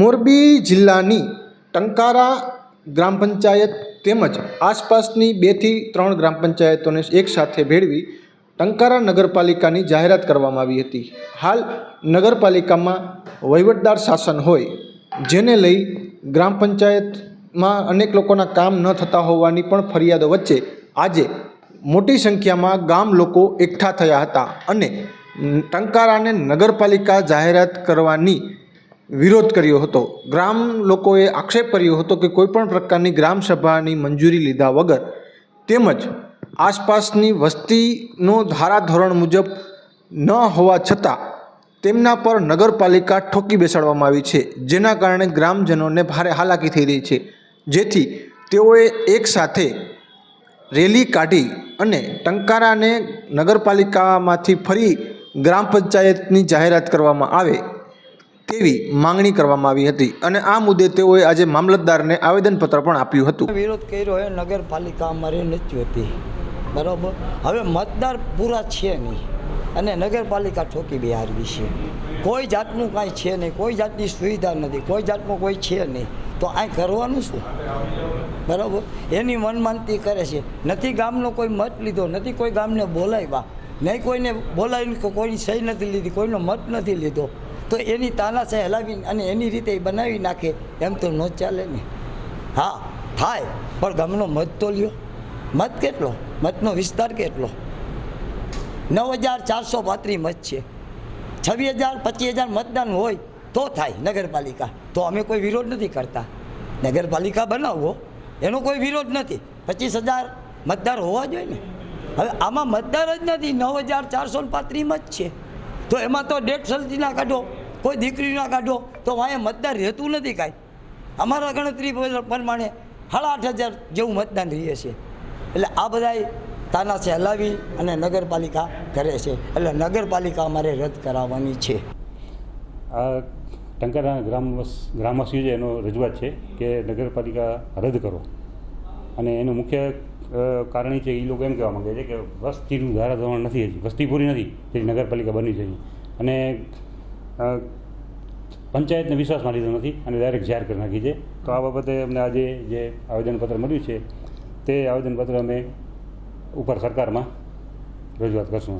મોરબી જિલ્લાની ટંકારા ગ્રામ પંચાયત તેમજ આસપાસની બેથી ત્રણ ગ્રામ પંચાયતોને એકસાથે ભેળવી ટંકારા નગરપાલિકાની જાહેરાત કરવામાં આવી હતી. હાલ નગરપાલિકામાં વહીવટદાર શાસન હોય, જેને લઈ ગ્રામ પંચાયતમાં અનેક લોકોના કામ ન થતા હોવાની પણ ફરિયાદો વચ્ચે આજે મોટી સંખ્યામાં ગામ લોકો એકઠા થયા હતા અને ટંકારાને નગરપાલિકા જાહેરાત કરવાની વિરોધ કર્યો હતો. ગ્રામ લોકોએ આક્ષેપ કર્યો હતો કે કોઈપણ પ્રકારની ગ્રામસભાની મંજૂરી લીધા વગર તેમજ આસપાસની વસ્તીનો ધારાધોરણ મુજબ ન હોવા છતાં તેમના પર નગરપાલિકા ઠોકી બેસાડવામાં આવી છે, જેના કારણે ગ્રામજનોને ભારે હાલાકી થઈ રહી છે. જેથી તેઓએ એકસાથે રેલી કાઢી અને ટંકારાને નગરપાલિકામાંથી ફરી ગ્રામ પંચાયતની જાહેરાત કરવામાં આવે. તેવી માંગણી કરવામાં આવી હતી અને આ મુદ્દે તેઓએ આજે મામલતદારને આવેદનપત્ર પણ આપ્યું હતું. વિરોધ કર્યો એ નગરપાલિકા અમારે નથી હોતી. બરાબર? હવે મતદાર પૂરા છે નહીં. અને નગરપાલિકા ઠોકી બિહારવી છે. કોઈ જાતનું કાંઈ છે નહીં. કોઈ જાતની સુવિધા નથી. કોઈ જાતનું કોઈ છે નહીં. તો આ કરવાનું શું? બરાબર? એની મનમાનતી કરે છે. નથી ગામનો કોઈ મત લીધો, નથી કોઈ ગામને બોલાવ્યા. નહીં કોઈને બોલાવીને કોઈ- કોઈની સહી નથી લીધી, કોઈનો મત નથી લીધો. તો એની તાનાશાહી હલાવી અને એની રીતે એ બનાવી નાખે, એમ તો ન ચાલે ને. હા, થાય, પણ ગામનો મત તો લ્યો. મત કેટલો? મતનો વિસ્તાર કેટલો? નવ હજાર ચારસો પાંત્રીસ મત છે. છવ્વીસ હજાર, પચીસ હજાર મતદાન હોય તો થાય નગરપાલિકા. તો અમે કોઈ વિરોધ નથી કરતા. નગરપાલિકા બનાવવો એનો કોઈ વિરોધ નથી. પચીસ હજાર મતદાર હોવા જોઈએ ને. હવે આમાં મતદાર જ નથી. નવ હજાર ચારસો પાંત્રીસ મત છે. તો એમાં તો ડેટ સલતીના કાઢો, કોઈ દીકરીના કાઢો, તો વાંએ મતદાર રહેતું નથી કાંઈ. અમારા ગણતરી પ્રમાણે સાડા આઠ હજાર જેવું મતદાન રહીએ છીએ. એટલે આ બધાય તાનાશે હલાવી અને નગરપાલિકા કરે છે. એટલે નગરપાલિકા અમારે રદ કરાવવાની છે. આ ટંકારા ગ્રામ, ગ્રામવાસીઓ છે એનો રજૂઆત છે કે નગરપાલિકા રદ કરો. અને એનું મુખ્ય કારણ છે એ લોકો એમ કહેવા માંગે છે કે વસ્તીનું ધારાધોરણ નથી હજી. વસ્તી પૂરી નથી. તેથી નગરપાલિકા બની છે અને પંચાયતને વિશ્વાસમાં લીધો નથી અને ડાયરેક્ટ જાહેર કરી નાખી છે. તો આ બાબતે અમને આજે જે આવેદનપત્ર મળ્યું છે, તે આવેદનપત્ર અમે ઉપર સરકારમાં રજૂઆત કરશું.